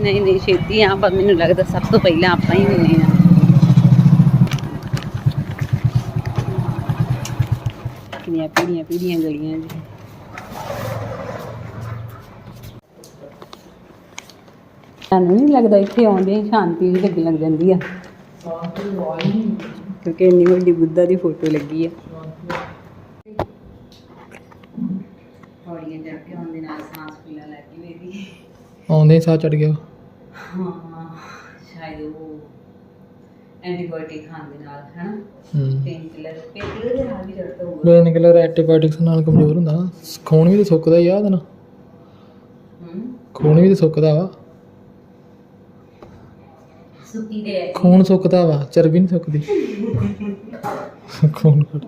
ਨਹੀਂ ਨਹੀਂ, ਛੇਤੀ ਆ, ਪਰ ਮੈਨੂੰ ਲੱਗਦਾ ਸਭ ਤੋਂ ਪਹਿਲਾਂ ਆਪਾਂ ਹੀ ਹੁੰਨੇ ਆ। ਕਿੰਨੀਆਂ ਪੀੜੀਆਂ ਪੀੜੀਆਂ ਗਲੀਆਂ ਜੀ। ਤੁਹਾਨੂੰ ਨਹੀਂ ਲੱਗਦਾ ਇੱਥੇ ਆਉਂਦੇ, ਸ਼ਾਂਤੀ ਵੀ ਲੱਗਣ ਲੱਗ ਜਾਂਦੀ ਆ। ਕਿਉਂਕਿ ਇੰਨੀ ਵੱਡੀ ਬੁੱਧਾ ਦੀ ਫੋਟੋ ਲੱਗੀ ਆ। ਪੌੜੀਆਂ ਚੜ ਕੇ ਆਉਣ ਦੇ ਨਾਲ ਸਾਹ ਫੁੱਲਣ ਲੱਗੀ ਮੇਰੀ। ਆਉਂਦੇ ਹੀ ਸਾਹ ਚੜ ਗਿਆ। ਹਾਂ ਸ਼ਾਇਦ ਉਹ ਐਂਟੀਬਾਇਓਟਿਕ ਖਾਣ ਦੇ ਨਾਲ ਹਨਾ? ਹੂੰ। ਪੇਨ ਕਿਲਰ ਪੇਨ ਕਿਲਰ ਦੇ ਨਾਲ ਵੀ ਦਰਦ ਹੋਊਗਾ। ਬੇਨ ਕਿਲਰ ਐਂਟੀਬਾਇਓਟਿਕਸ ਨਾਲ ਕਮਜ਼ੋਰ ਹੁੰਦਾ। ਖੂਨ ਵੀ ਤੇ ਸੁੱਕਦਾ ਹੀ ਆ ਉਹਦੇ ਨਾਲ। ਹੂੰ। ਖੂਨ ਵੀ ਤੇ ਸੁੱਕਦਾ ਵਾ। ਸੁੱਕੀ ਦੇ ਖੂਨ ਸੁੱਕਦਾ ਵਾ ਚਰਬੀ ਨਹੀਂ ਸੁੱਕਦੀ। ਖੂਨ ਘੱਟ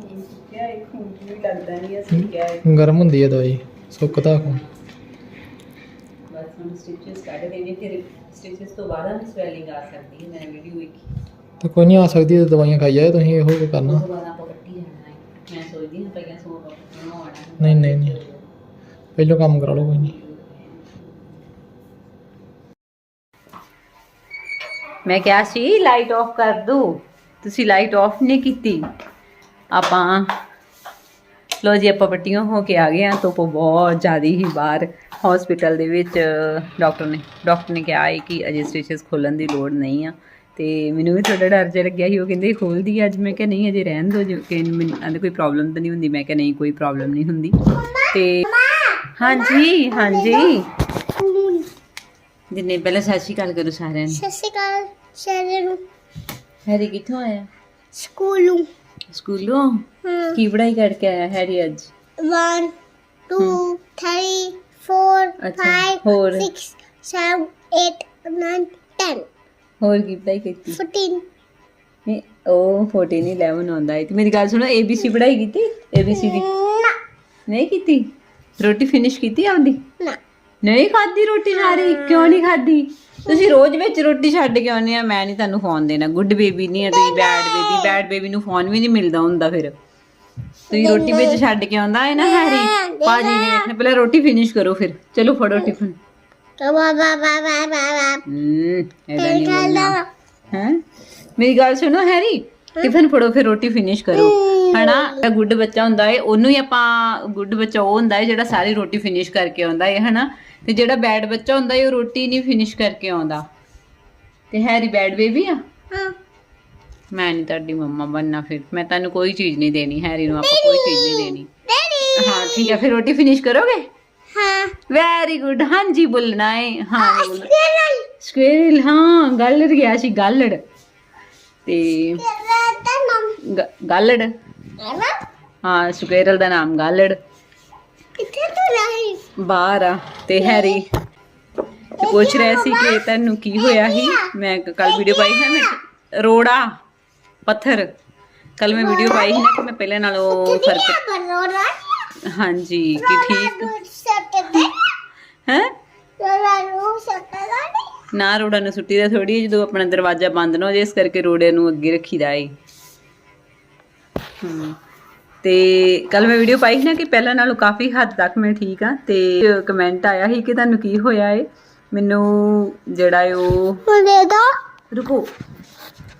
ਖੂਨ ਵੀ ਲੱਗਦਾ ਨਹੀਂ ਅਸੀਂ ਕਿਆ ਹੈ ਗਰਮ ਹੁੰਦੀ ਹੈ ਦਵਾਈ। ਸੁੱਕਦਾ ਖੂਨ ਬਸ ਹੁਣ ਸਟਿਚਸ ਕੱਢ ਦੇਣੇ ਫਿਰ ਸਟਿਚਸ ਤੋਂ ਬਾਅਦ ਹਮ ਸਵੈਲਿੰਗ ਆ ਸਕਦੀ ਹੈ ਮੈਂ ਵੀਡੀਓ ਵੇਖੀ। ਤੇ ਕੋਈ ਨਹੀਂ ਆ ਸਕਦੀ ਤੇ ਦਵਾਈਆਂ ਖਾਈ ਜਾਏ ਤੁਸੀਂ ਇਹੋ ਕੁ ਕਰਨਾ। ਉਸ ਤੋਂ ਬਾਅਦ ਆਪਾਂ ਕੱਟੀ ਜਾਣਾ ਹੈ। ਮੈਂ ਸੋਚਦੀ ਹਾਂ ਪਹਿਲਾਂ ਸੋ ਨੂੰ ਆਣਾ ਨਹੀਂ ਨਹੀਂ ਨਹੀਂ। ਪਹਿਲਾਂ ਕੰਮ ਕਰਾ ਲਓ ਕੋਈ ਨਹੀਂ। ਮੈਂ ਕਿਹਾ ਸੀ ਲਾਈਟ ਆਫ ਕਰ ਦੋ। ਤੁਸੀਂ ਲਾਈਟ ਆਫ ਨਹੀਂ ਕੀਤੀ। ਆਪਾਂ ਲੋ ਜੀ ਆਪਾਂ ਪੱਟੀਆਂ ਹੋ ਕੇ ਆ ਗਏ ਆ ਧੁੱਪ ਬਹੁਤ ਜ਼ਿਆਦਾ ਹੀ ਬਾਹਰ। ਹਸਪੀਟਲ ਦੇ ਵਿੱਚ ਡਾਕਟਰ ਨੇ ਡਾਕਟਰ ਨੇ ਕਿਹਾ ਹੈ ਕਿ ਅਜੇ ਸਟਿਚਸ ਖੋਲਣ ਦੀ ਲੋੜ ਨਹੀਂ ਆ। ਤੇ ਮੈਨੂੰ ਵੀ ਥੋੜਾ ਡਰ ਜਿਹਾ ਲੱਗਿਆ ਸੀ ਉਹ ਕਹਿੰਦੇ ਖੋਲਦੀ ਅੱਜ? ਮੈਂ ਕਿਹਾ ਨਹੀਂ ਅਜੇ ਰਹਿਣ ਦਿਓ ਜੋ ਕਿ ਮੈਨੂੰ ਕਹਿੰਦੇ ਕੋਈ ਪ੍ਰੋਬਲਮ ਤਾਂ ਨਹੀਂ ਹੁੰਦੀ। ਮੈਂ ਕਿਹਾ ਨਹੀਂ ਕੋਈ ਪ੍ਰੋਬਲਮ ਨਹੀਂ ਹੁੰਦੀ। ਤੇ ਹਾਂਜੀ ਹਾਂਜੀ। ਜਿੰਨੇ ਪਹਿਲਾਂ ਸਤਿ ਸ਼੍ਰੀ ਅਕਾਲ ਕਰੋ ਸਾਰਿਆਂ ਨੂੰ। ਸਤਿ ਸ਼੍ਰੀ ਅਕਾਲ ਸਾਰਿਆਂ ਨੂੰ। ਹੈਰੀ ਕਿੱਥੋਂ ਆਇਆ? ਸਕੂਲੋਂ। ਕਰਕੇ ਆਇਆ ਹੈਰੀ ਅੱਜ? 1 2 3 4 ਅੱਛਾ, 5 ਹੋਰ? 6 7 8 9 10 ਹੋਰ ਕੀ ਪੜ੍ਹਾਈ ਕੀਤੀ? 14 ਨਹੀਂ ਉਹ 14 ਨਹੀਂ 11 ਆਉਂਦਾ ਹੈ ਤੇ ਮੇਰੀ ਗੱਲ ਸੁਣੋ ABC ਪੜ੍ਹਾਈ ਕੀਤੀ? ABC ਦੀ? ਨਾ। ਨਹੀਂ ਕੀਤੀ? ਰੋਟੀ ਫਿਨਿਸ਼ ਕੀਤੀ ਆਪਦੀ ਨਾ। ਨਹੀਂ ਖਾਦੀ ਰੋਟੀ ਸਾਰੀ ਕਿਉਂ ਨਹੀਂ ਖਾਦੀ ਤੁਸੀਂ ਰੋਜ਼ ਵਿੱਚ ਰੋਟੀ ਛੱਡ ਕੇ ਆਉਂਦੇ ਆ ਮੈਂ ਨਹੀਂ ਤੁਹਾਨੂੰ ਫੋਨ ਦੇਣਾ। ਗੁੱਡ ਬੇਬੀ ਨਹੀਂ ਹੈ ਤੁਸੀਂ ਬੈਡ ਬੇਬੀ ਬੈਡ ਬੇਬੀ ਨੂੰ ਫੋਨ ਵੀ ਨਹੀਂ ਮਿਲਦਾ ਹੁੰਦਾ ਫਿਰ। ਤੁਸੀਂ ਰੋਟੀ ਵਿੱਚ ਛੱਡ ਕੇ ਆਉਂਦਾ ਹੈ ਨਾ ਹੈਰੀ? ਪਾਜੀ ਨੇ ਵੇਖਣਾ ਪਹਿਲਾਂ ਰੋਟੀ ਫਿਨਿਸ਼ ਕਰੋ ਫਿਰ। ਚਲੋ ਫੜੋ ਟਿਫਨ ਬਾ ਬਾ ਬਾ ਬਾ ਬਾ ਬਾ ਹੂੰ ਇਹਦਾ ਨਹੀਂ ਗੱਲ ਬੋਲਣਾ। ਹੈ? ਮੇਰੀ ਗੱਲ ਸੁਣੋ ਹੈਰੀ। ਟਿਫਨ ਫੜੋ ਫਿਰ ਰੋਟੀ ਫਿਨਿਸ਼ ਕਰੋ। ਹਨਾ ਗੁੱਡ ਬੱਚਾ ਹੁੰਦਾ ਹੈ ਉਹਨੂੰ ਹੀ ਆਪਾਂ ਗੁੱਡ ਬੱਚਾ ਉਹ ਹੁੰਦਾ ਹੈ ਜਿਹੜਾ ਸਾਰੀ ਰੋਟੀ ਫਿਨਿਸ਼ ਕਰਕੇ ਆਉਂਦਾ ਹੈ ਹਨਾ। ਤੇ ਜਿਹੜਾ ਬੈਡ ਬੱਚਾ ਹੁੰਦਾ ਹੈ ਉਹ ਰੋਟੀ ਨਹੀਂ ਫਿਨਿਸ਼ ਕਰਕੇ ਆਉਂਦਾ। ਤੇ ਹੈਰੀ ਬੈਡ ਬੇਬੀ ਆ? ਹਾਂ। ਮੈਂ ਨਹੀਂ ਤੁਹਾਡੀ ਮੰਮਾ ਬਣਨਾ ਫਿਰ। ਮੈਂ ਤੁਹਾਨੂੰ ਕੋਈ ਚੀਜ਼ ਨਹੀਂ ਦੇਣੀ ਹੈਰੀ ਨੂੰ ਆਪਾਂ ਕੋਈ ਚੀਜ਼ ਨਹੀਂ ਦੇਣੀ। ਹਾਂ ਠੀਕ ਹੈ ਫਿਰ ਰੋਟੀ ਫਿਨਿਸ਼ ਕਰੋਗੇ? ਹਾਂ। ਵੈਰੀ ਗੁੱਡ ਹਾਂਜੀ ਬੋਲਣਾ ਹੈ ਹਾਂ ਬੋਲਣਾ। ਕਿਰਨ ਸਕਵੇਰਲ ਹਾਂ ਗੱਲੜ ਗਿਆ ਸੀ ਗੱਲੜ। ਤੇ ਗੱਲੜ। ਹੈ ਸਕਵੇਰਲ ਦਾ ਨਾਮ ਗੱਲੜ। ਕਿੱਥੇ ਤੋਂ ਰਹੀ? ਬਾਹਰ ਆ ਤੇ ਹੈਰੀ। ਤੇ ਪੁੱਛ ਰਿਹਾ ਸੀ ਕਿ ਤੈਨੂੰ ਕੀ ਹੋਇਆ ਸੀ? ਮੈਂ ਕੱਲ ਵੀਡੀਓ ਪਾਈ ਹੈ ਮੈਂ ਰੋੜਾ ਪੱਥਰ। ਕੱਲ ਮੈਂ ਵੀਡੀਓ ਪਾਈ ਸੀ ਨਾ ਕਿ ਮੈਂ ਪਹਿਲੇ ਨਾਲੋਂ ਫ਼ਰਕ ਹਾਂਜੀ ਕਿ ਠੀਕ? ਹੈ? ਨੂੰ ਰੋੜਾ ਨੂੰ ਸੁੱਟੀ ਦਾ ਥੋੜੀ ਜਦੋਂ ਆਪਣਾ ਦਰਵਾਜ਼ਾ ਬੰਦ ਨਾ ਹੋ ਜੇ ਇਸ ਕਰਕੇ ਰੋੜੇ ਨੂੰ ਅੱਗੇ ਰੱਖੀਦਾ ਏ। ਤੇ ਕੱਲ ਮੈਂ ਵੀਡੀਓ ਪਾਈ ਸੀ ਨਾ ਕਿ ਪਹਿਲਾਂ ਨਾਲੋਂ ਕਾਫੀ ਹੱਦ ਤੱਕ ਮੈਂ ਠੀਕ ਆ ਤੇ ਕਮੈਂਟ ਆਇਆ ਸੀ ਕਿ ਤੁਹਾਨੂੰ ਕੀ ਹੋਇਆ ਏ। ਮੈਨੂੰ ਜਿਹੜਾ ਉਹ ਹੁਣ ਦੇ ਦੋ। ਰੁਕੋ।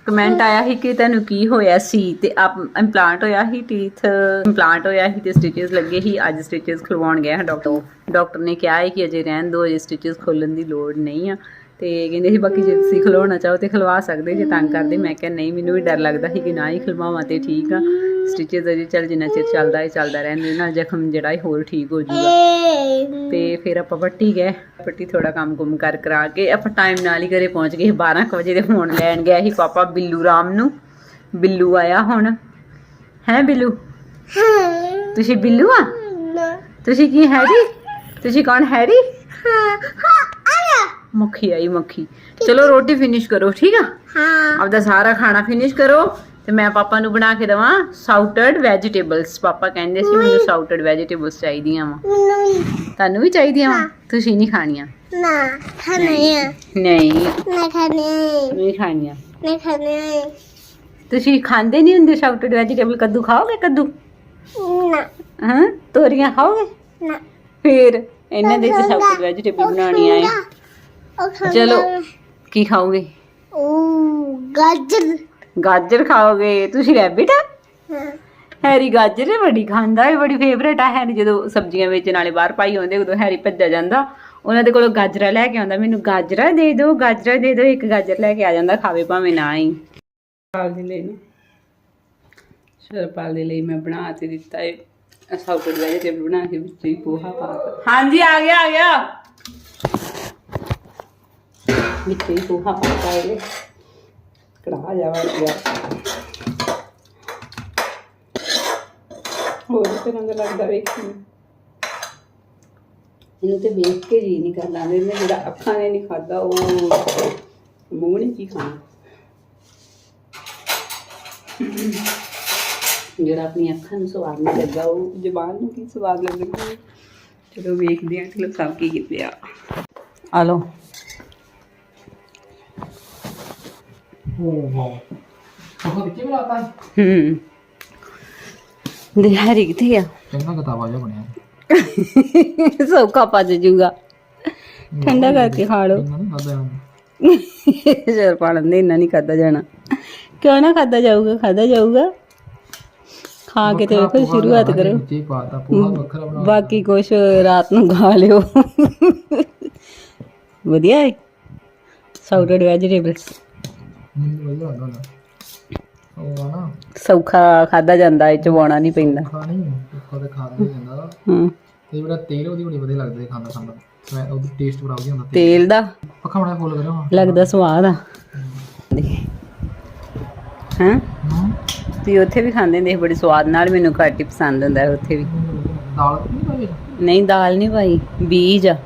ਕਮੈਂਟ ਆਇਆ ਸੀ ਕਿ ਤੁਹਾਨੂੰ ਕੀ ਹੋਇਆ ਸੀ ਤੇ ਆਪ ਇੰਪਲਾਂਟ ਹੋਇਆ ਸੀ ਟੀਥ ਇੰਪਲਾਂਟ ਹੋਇਆ ਸੀ ਤੇ ਸਟਿਚਸ ਲੱਗੇ ਸੀ। ਅੱਜ ਸਟਿਚਸ ਖੁਲਵਾਉਣ ਗਿਆ ਹੈ ਡਾਕਟਰ ਡਾਕਟਰ ਨੇ ਕਿਹਾ ਹੈ ਕਿ ਅਜੇ ਰਹਿਣ ਦਿਓ ਅਜੇ ਸਟਿਚਸ ਖੋਲਣ ਦੀ ਲੋੜ ਨਹੀਂ ਆ। ਤੇ ਕਹਿੰਦੇ ਸੀ ਬਾਕੀ ਜੇ ਤੁਸੀਂ ਖਲਵਾਉਣਾ ਚਾਹੋ ਤੇ ਖਲਵਾ ਸਕਦੇ ਜੇ ਤੰਗ ਕਰਦੇ। ਮੈਂ ਕਿਹਾ ਨਹੀਂ ਮੈਨੂੰ ਵੀ ਡਰ ਲੱਗਦਾ ਸੀ ਕਿ ਨਾ ਹੀ ਖਲਵਾਵਾਂ ਤੇ ਠੀਕ ਆ। ਸਟਿਚਸ ਅਜੇ ਚੱਲ ਜਿੰਨਾ ਚਿਰ ਚੱਲਦਾ ਹੈ ਚੱਲਦਾ ਰਹਿਣ ਦੇ ਨਾਲ ਜ਼ਖਮ ਜਿਹੜਾ ਹੈ ਹੋਰ ਠੀਕ ਹੋ ਜਾਊਗਾ ਏ ਤੇ ਫਿਰ ਆਪਾਂ ਪੱਟੀ ਗਏ ਪੱਟੀ ਥੋੜਾ ਕੰਮ ਕੁਮ ਕਰ ਕਰਾ ਕੇ ਆਪਾਂ ਟਾਈਮ ਨਾਲ ਹੀ ਘਰੇ ਪਹੁੰਚ ਗਏ। 12 ਕੁ ਵਜੇ ਦੇ ਫੋਨ ਲੈਣ ਗਿਆ ਸੀ ਪਾਪਾ ਬਿੱਲੂ ਰਾਮ ਨੂੰ। ਬਿੱਲੂ ਆਇਆ ਹੁਣ। ਹੈ ਬਿੱਲੂ? ਤੁਸੀਂ ਬਿੱਲੂ ਆ? ਤੁਸੀਂ ਕੀ ਹੈਰੀ? ਤੁਸੀਂ ਕੌਣ ਹੈਰੀ? ਹਾਂ। ਮੱਖੀ ਆਈ ਮੱਖੀ। ਚਲੋ ਰੋਟੀ ਫਿਨਿਸ਼ ਕਰੋ ਠੀਕ ਆ? ਹਾਂ। ਆਪਦਾ ਸਾਰਾ ਖਾਣਾ ਫਿਨਿਸ਼ ਕਰੋ ਤੇ ਮੈਂ ਪਾਪਾ ਨੂੰ ਬਣਾ ਕੇ ਦਵਾਂ ਸਾਊਟਡ ਵੈਜੀਟੇਬਲਸ ਪਾਪਾ ਕਹਿੰਦੇ ਸੀ ਮੈਨੂੰ ਸਾਊਟਡ ਵੈਜੀਟੇਬਲਸ ਚਾਹੀਦੀਆਂ ਵਾ। ਤੁਹਾਨੂੰ ਵੀ ਚਾਹੀਦੀਆਂ ਵਾ? ਤੁਸੀਂ ਨਹੀਂ ਖਾਣੀਆਂ। ਨਾ ਖਾਣੇ ਆ ਨਹੀਂ ਨਾ ਖਾਣੇ ਨਹੀਂ ਖਾਣੀਆਂ। ਨਾ ਖਾਣੇ ਤੁਸੀਂ ਖਾਂਦੇ ਨਹੀਂ ਹੁੰਦੇ ਸਾਊਟਡ ਵੈਜੀਟੇਬਲ ਕੱਦੂ ਖਾਓਗੇ ਕੱਦੂ? ਨਾ। ਹਾਂ? ਤੋਰੀਆਂ ਖਾਓਗੇ? ਨਾ। ਫਿਰ ਇਹਨਾਂ ਦੇ ਕੁਝ ਵੈਜੀਟੇਬਲ ਬਣਾਉਣੀ ਆਏ ਉਹ ਖਾਣਾ ਚਲੋ ਕੀ ਖਾਓਗੇ? ਉਹ ਗਾਜਰ। ਗਾਜਰ ਖਾਓਗੇ? ਤੁਸੀਂ ਰੈਬਿਟ ਆ? ਹਾਂ। ਹੈਰੀ ਗਾਜਰ ਇਹ ਬੜੀ ਖਾਂਦਾ ਹੈ ਬੜੀ ਫੇਵਰੇਟ ਆ। ਹੈਰੀ ਜਦੋਂ ਸਬਜ਼ੀਆਂ ਵੇਚਣ ਵਾਲੇ ਬਾਹਰ ਪਾਈ ਹੁੰਦੇ ਉਦੋਂ ਹੈਰੀ ਭੱਜਾ ਜਾਂਦਾ। ਉਹਨਾਂ ਦੇ ਕੋਲੋਂ ਗਾਜਰਾਂ ਲੈ ਕੇ ਆਉਂਦਾ। ਮੈਨੂੰ ਗਾਜਰਾਂ ਦੇ ਦਿਓ ਗਾਜਰਾਂ ਦੇ ਦਿਓ ਇੱਕ ਗਾਜਰ ਲੈ ਕੇ ਆ ਜਾਂਦਾ ਖਾਵੇ ਭਾਵੇਂ ਨਾ ਹੀ। ਪਾਲ ਦੇ ਲਈ ਨਾ। ਸ਼ਰਪਾਲ ਦੇ ਲਈ ਮੈਂ ਬਣਾ ਤੇ ਦਿੱਤਾ ਹੈ ਅਸਾਂ ਕੋਲ ਵੈਜੀਟੇਬਲ ਬਣਾ ਕੇ ਵਿੱਚ ਹੀ ਪੋਹਾ ਪਾ ਕੇ। ਹਾਂਜੀ ਆ ਗਿਆ ਆ ਗਿਆ। ਵਿੱਚ ਹੀ ਪੋਹਾ ਪਾ ਕੇ ਕੜਾ ਜਾਵਾ ਹੋਰ ਤਰ੍ਹਾਂ ਦਾ ਲੱਗਦਾ ਵੇਖਣ ਨੂੰ। ਇਹਨੂੰ ਤੇ ਵੇਖ ਕੇ ਜੀ ਨਹੀਂ ਕਰਦਾ ਇਹਨੇ ਜਿਹੜਾ ਅੱਖਾਂ ਨੇ ਨਹੀਂ ਖਾਦਾ ਉਹ ਮੂੰਹ ਨੇ ਕੀ ਖਾਣਾ। ਜਿਹੜਾ ਆਪਣੀ ਅੱਖਾਂ ਨੂੰ ਸਵਾਦ ਨਹੀਂ ਲੱਗਾ, ਉਹ ਜ਼ੁਬਾਨ ਨੂੰ ਕੀ ਸਵਾਦ ਲੱਗੇਗਾ ਚਲੋ ਵੇਖਦੇ ਆ ਚਲੋ ਸਭ ਕੀ ਕੀਤੇ ਆ। ਆ ਲਓ। ਕਿੱਥੇ ਬਣਾਤਾ ਹੈ ਦੇ ਹਰੀ ਕਿੱਥੇ ਆ ਚੰਗਾ ਕਿਤਾਬਾ ਜਿਹਾ ਬਣਿਆ ਸੌਖਾ ਪਚ ਜੂਗਾ ਠੰਡਾ ਕਰਕੇ ਖਾ ਲਓ ਇਹਨਾਂ ਨੇ ਖਾਦਾ ਜਾਂਦਾ ਸ਼ਰ ਪਾਲਣ ਦੇ ਇੰਨਾ ਨਹੀਂ ਖਾਦਾ ਜਾਣਾ ਕਿਉਂ ਨਾ ਖਾਦਾ ਜਾਊਗਾ ਖਾਦਾ ਜਾਊਗਾ ਖਾ ਕੇ ਤੇ ਵੇਖੋ ਸ਼ੁਰੂਆਤ ਕਰੋ ਜੀ ਪਾਤਾ ਪੂਰਾ ਵੱਖਰਾ ਬਣਾ ਬਾਕੀ ਕੁਛ ਰਾਤ ਨੂੰ ਖਾ ਲਿਓ ਵਧੀਆ ਹੈ ਸਾਊਟਡ ਵੈਜੀਟੇਬਲਸ ਹੂੰ ਵਧੀਆ ਹੁੰਦਾ ਉਹ ਆ ਨਾ ਸੌਖਾ ਖਾਦਾ ਜਾਂਦਾ ਹੈ ਚਵਾਉਣਾ ਨਹੀਂ ਪੈਂਦਾ। ਖਾ ਨਹੀਂ ਕਦੇ ਖਾ ਨਹੀਂ ਜਾਂਦਾ ਹੂੰ। ਤੇ ਜਿਹੜਾ ਤੇਲ ਉਹਦੀ ਬੜੀ ਵਧੀਆ ਲੱਗਦੀ ਖਾਂਦਾ ਖਾਂਦਾ ਮੈਂ ਉਹਦੀ ਟੇਸਟ ਬੜਾ ਵਧੀਆ ਹੁੰਦਾ ਤੇਲ ਦਾ। ਪੱਖਾ ਬਣਾ ਫੁੱਲ ਕਰਿਓ ਹਾਂ ਲੱਗਦਾ ਸਵਾਦ ਆ। ਹਾਂ? ਹੂੰ। ਤੁਸੀਂ ਉੱਥੇ ਵੀ ਖਾਂਦੇ ਹੁੰਦੇ ਸੀ ਬੜੀ ਸਵਾਦ। ਨਾਲ ਮੈਨੂੰ ਘੱਟ ਹੀ ਪਸੰਦ ਹੁੰਦਾ ਹੈ ਉੱਥੇ ਵੀ। ਦਾਲ ਨਹੀਂ ਪਾਈ? ਨਹੀਂ ਦਾਲ ਨਹੀਂ ਪਾਈ। ਬੀਜ ਆ।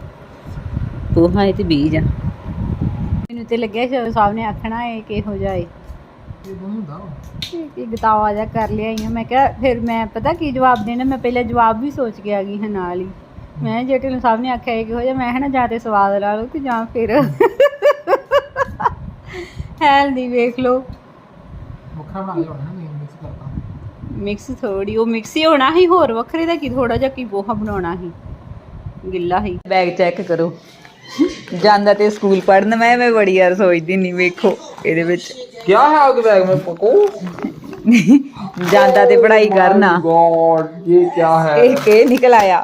ਪੋਹਾ ਇਹ ਤੇ ਬੀਜ ਆ। ਮੈਨੂੰ ਤੇ ਲੱਗਿਆ ਸ਼ਾਹ ਸਾਹਿਬ ਨੇ ਆਖਣਾ ਇਹ ਕਿਹੋ ਜਿਹਾ ਏ। ਇਹ ਦੋਨੋਂ ਹੁੰਦਾ। ਕਿ ਗਤਾਵਾ ਜਿਹਾ ਕਰ ਲਿਆ ਹੀ ਮੈਂ ਕਿਹਾ ਫਿਰ ਮੈਂ ਪਤਾ ਕੀ ਜਵਾਬ ਦੇਣਾ? ਮੈਂ ਪਹਿਲਾਂ ਜਵਾਬ ਵੀ ਸੋਚ ਕੇ ਆ ਗਈ ਹਾਂ ਨਾਲ ਹੀ ਮੈਂ ਜੇਟੇ ਨੂੰ ਸਾਹਿਬ ਨੇ ਆਖਿਆ ਇਹ ਕਿਹੋ ਜਿਹਾ ਮੈਂ ਹਨਾ ਜਾਂ ਤੇ ਸਵਾਦ ਲਾ ਲਓ ਤੇ ਜਾਂ ਫਿਰ ਹੈਲਦੀ ਵੇਖ ਲਓ। ਵੱਖਰਾ ਬਣਾ ਲਿਆ ਹੋਣਾ ਨਾ ਮਿਕਸ ਕਰਤਾ। ਮਿਕਸ ਥੋੜੀ ਉਹ ਮਿਕਸ ਹੀ ਹੋਣਾ ਸੀ ਹੋਰ ਵੱਖਰੇ ਦਾ ਕੀ? ਥੋੜਾ ਜਿਹਾ ਕੀ ਪੋਹਾ ਬਣਾਉਣਾ ਸੀ? ਗਿੱਲਾ ਹੀ ਬੈਗ ਚੈੱਕ ਕਰੋ। ਜਾਂਦਾ ਤੇ ਸਕੂਲ ਪੜਨ ਮੈਂ ਮੈਂ ਬੜੀ ਯਾਰ ਸੋਚਦੀ ਨਹੀਂ ਵੇਖੋ ਇਹਦੇ ਵਿੱਚ क्या है आपके बैग में पको ਜਾਂਦਾ ਤੇ ਪੜ੍ਹਾਈ ਕਰਨਾ गॉड ये क्या है ਇੱਕ ਇਹ ਨਿਕਲ ਆਇਆ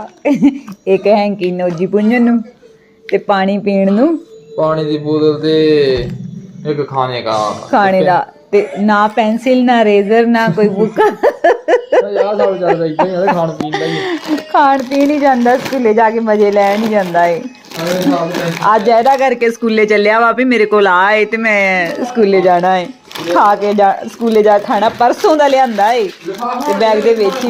ਇੱਕ ਹੈਂਕੀ ਨੋਜੀ ਪੁੰਜਨ ਨੂੰ ਤੇ ਪਾਣੀ ਪੀਣ ਨੂੰ पानी दी बोतल ते एक खाने का ਖਾਣੇ ਦਾ ਤੇ ਨਾ ਪੈਨਸਿਲ ਨਾ ਰੇਜ਼ਰ ਨਾ ਕੋਈ ਬੁੱਕ यार सब चल रही है यार खान पीन का ही ਖਾਣ ਪੀਣ ਹੀ ਜਾਂਦਾ ਸਕੂਲੇ ਜਾ ਕੇ ਮਜ਼ੇ ਲੈਣ ਹੀ ਜਾਂਦਾ ਏ अरे साहब ने ਅੱਜ ਇਹਦਾ ਕਰਕੇ ਸਕੂਲੇ ਚੱਲਿਆ ਵਾ ਵੀ ਮੇਰੇ ਕੋਲ ਆਏ ਤੇ ਮੈਂ ਸਕੂਲੇ ਜਾਣਾ ਏ। ਖਾ ਕੇ ਜਾ, ਸਕੂਲੇ ਜਾ ਕੇ ਖਾਣਾ, ਪਰਸੋਂ ਦਾ ਲਿਆਂਦਾ ਏ। ਤੇ ਬੈਗ ਦੇ ਵਿੱਚ ਹੀ